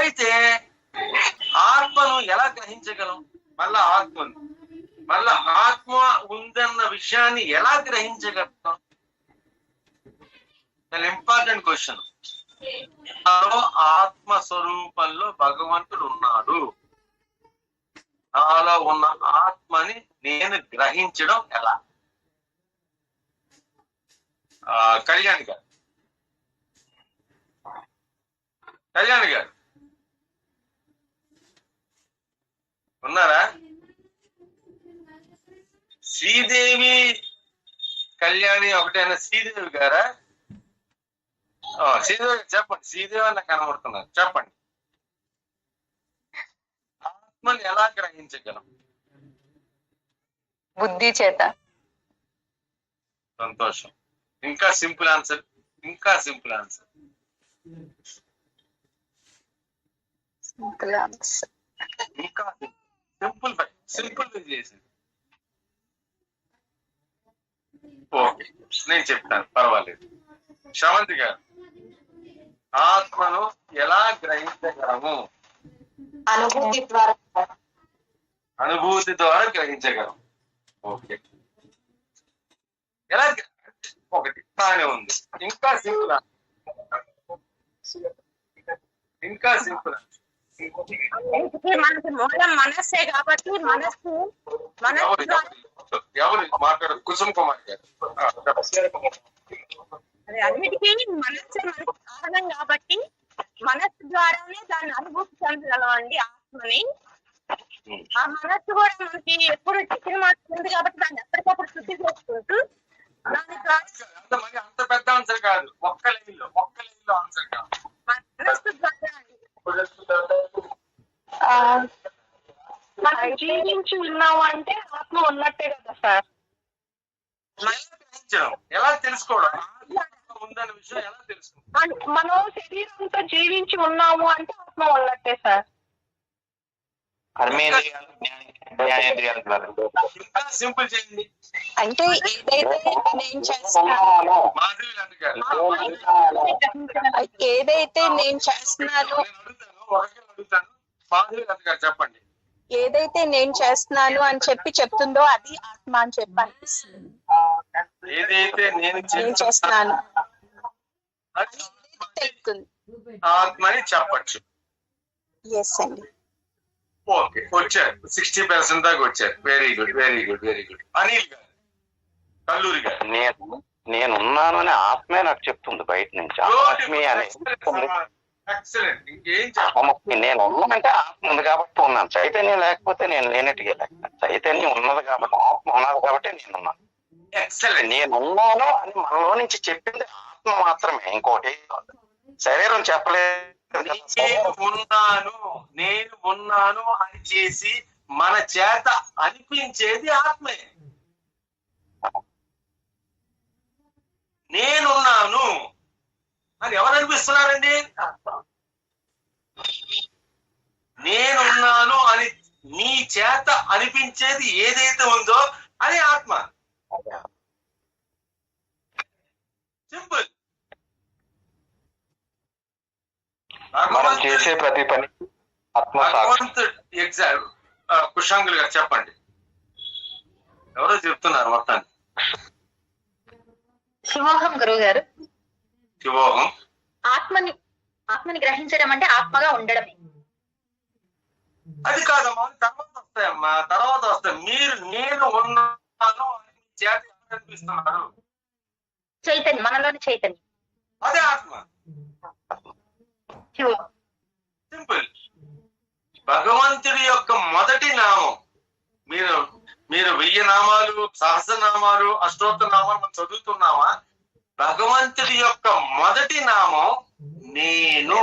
అయితే ఆత్మను ఎలా గ్రహించగలం? మళ్ళా ఆత్మను. మళ్ళా ఆత్మ ఉందన్న విషయాన్ని ఎలా గ్రహించగలం? చాలా ఇంపార్టెంట్ క్వశ్చన్ నాలో ఆత్మ స్వరూపంలో భగవంతుడు ఉన్నాడు. నాలో ఉన్న ఆత్మని నేను గ్రహించడం ఎలా? కళ్యాణ్ గారు. కళ్యాణ్ గారు. శ్రీదేవి కళ్యాణి ఒకటైనా శ్రీదేవి గారా? శ్రీదేవి చెప్పండి శ్రీదేవి అని నాకు కనబడుతున్నారు. చెప్పండి. ఆత్మని ఎలా గ్రహించగలం? బుద్ధి చేత. సంతోషం. ఇంకా సింపుల్ ఆన్సర్ ఇంకా సింపుల్ ఆన్సర్. ఇంకా సింపుల్ సింపుల్ చేసింది. ఓకే నేను చెప్తాను పర్వాలేదు. శ్రవంతి గారు ఆత్మను ఎలా గ్రహించగలము? అనుభూతి ద్వారా. అనుభూతి ద్వారా గ్రహించగలం ఓకే. ఎలా ఒకటి బాగానే ఉంది. ఇంకా సింపుల్. ఇంకా సింపుల్. మనకి మూలం మనస్సే కాబట్టి మనస్సు మనస్సు ఎవరు మాట్లాడదు కుసుమ్ కుమార్ గారు. అన్నిటికీ మనస్సే మనకి కారణం కాబట్టి మనస్సు ద్వారానే దాన్ని అనుభూతి చెందగలం అండి ఆత్మని. ఆ మనస్సు కూడా మనకి ఎప్పుడు చికెన్ మాత్రం ఉంది కాబట్టి దాన్ని ఎప్పటికప్పుడు శుద్ధి చేసుకుంటూ దాని ద్వారా అంత పెద్ద ఆన్సర్ కాదు. ఒక్క లైన్లో ఒక్క లైన్లో ఆన్సర్ కాదు మనస్సు ద్వారా మనం జీవించి ఉన్నాము అంటే ఆత్మ ఉన్నట్టే కదా సార్. ఎలా తెలుసుకోవడం? ఉందన్న విషయం ఎలా తెలుసుకోవడం? మనం శరీరంతో జీవించి ఉన్నాము అంటే ఆత్మ ఉన్నట్టే సార్. సింపుల్ చేయండి. అంటే ఏదైతే నేను చేస్తున్నానో ఏదైతే నేను చేస్తున్నానో మాధవి లత గారు చెప్పండి. ఏదైతే నేను చేస్తున్నాను అని చెప్పి చెప్తుందో అది ఆత్మ అని చెప్పి అనిపిస్తుంది ఏదైతే నేను నేను చేస్తున్నానో. చెప్పచ్చు. ఎస్ అండి. ఓకే వచ్చారు. సిక్స్టీ పర్సెంట్ దాకా వచ్చారు. Very good very good very good Anil గారు కల్లూరి గారు. నేను నేనున్నాను అని ఆత్మే నాకు చెప్తుంది బయట నుంచి. ఆత్మే అని. ఎక్సలెంట్ ఇంకేం నేను ఉన్నానంటే ఆత్మ ఉంది కాబట్టి ఉన్నాను. చైతన్యం లేకపోతే నేను లేనట్టుగా లెక్క చైతన్యం ఉన్నది కాబట్టి ఆత్మ ఉన్నది కాబట్టి నేను ఉన్నాను. ఎక్సలెంట్ నేను ఉన్నాను అని మనలో నుంచి చెప్పింది ఆత్మ మాత్రమే ఇంకోటి. శరీరం చెప్పలేదు నేను ఉన్నాను నేను ఉన్నాను అని చేసి మన చేత అనిపించేది ఆత్మే. నేనున్నాను అని ఎవరు అనిపిస్తున్నారండి? నేనున్నాను అని నీ చేత అనిపించేది ఏదైతే ఉందో అది ఆత్మ. సింపుల్. మనం చేసే ప్రతి పని ఆత్మ సాక్షి. భగవంతుడు ఎగ్జాక్ట్ కుషాంగులు గారు చెప్పండి. ఎవరో చెప్తున్నారు మొత్తాన్ని. శివోహం గురువు గారు. శివోహం ఆత్మని ఆత్మని గ్రహించడం అంటే ఆత్మగా ఉండడమే. అది కాదమ్మా తర్వాత వస్తాయమ్మా. తర్వాత వస్తాయి మీరు నేను ఉన్నాను అని మీ చేత ఎవరు కనిపిస్తున్నారు చైతన్యం మనలోని చైతన్యం. అదే ఆత్మ. సింపుల్ భగవంతుడి యొక్క మొదటి నామం. మీరు మీరు వెయ్యి నామాలు సహస్రనామాలు అష్టోత్తర నామాలు మనం చదువుతున్నామా? భగవంతుడి యొక్క మొదటి నామం నేను.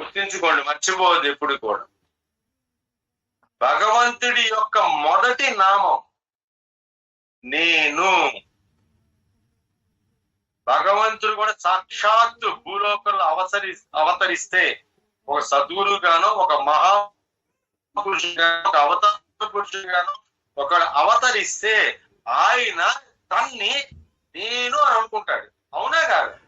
గుర్తించుకోండి మర్చిపోవద్దు ఎప్పుడు కూడా. భగవంతుడి యొక్క మొదటి నామం నేను. భగవంతుడు కూడా సాక్షాత్తు భూలోకంలో అవసరి అవతరిస్తే ఒక సద్గురుగానో ఒక మహా పురుషుగానో ఒక అవతార పురుషుగానో ఒక అవతరిస్తే ఆయన తన్ని నేను అని అనుకుంటాడు. అవునా కాదు?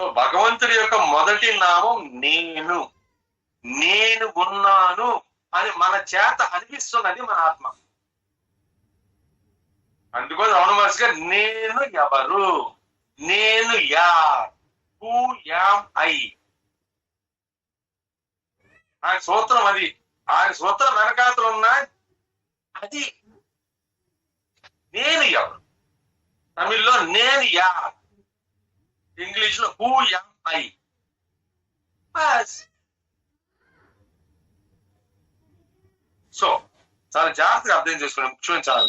సో భగవంతుడి యొక్క మొదటి నామం నేను. నేను ఉన్నాను అని మన చేత అనిపిస్తున్నది మన ఆత్మ. అందుకో రమణ మహర్షి గారు నేను ఎవరు? నేను యార్. Who am I. ఆయన సూత్రం అది. ఆయన సూత్రం వెనకాతలు ఉన్నా అది నేను ఎవరు? తమిళ్ళో నేను యార్. ఇంగ్లీష్లో హూ యామ్ ఐ బస్ సో చాలా జాగ్రత్తగా అర్థం చేసుకోండి ముఖ్యమైన చాలా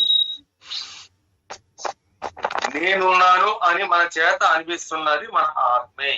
నేనున్నాను అని మన చేత అనిపిస్తున్నది మన ఆత్మే.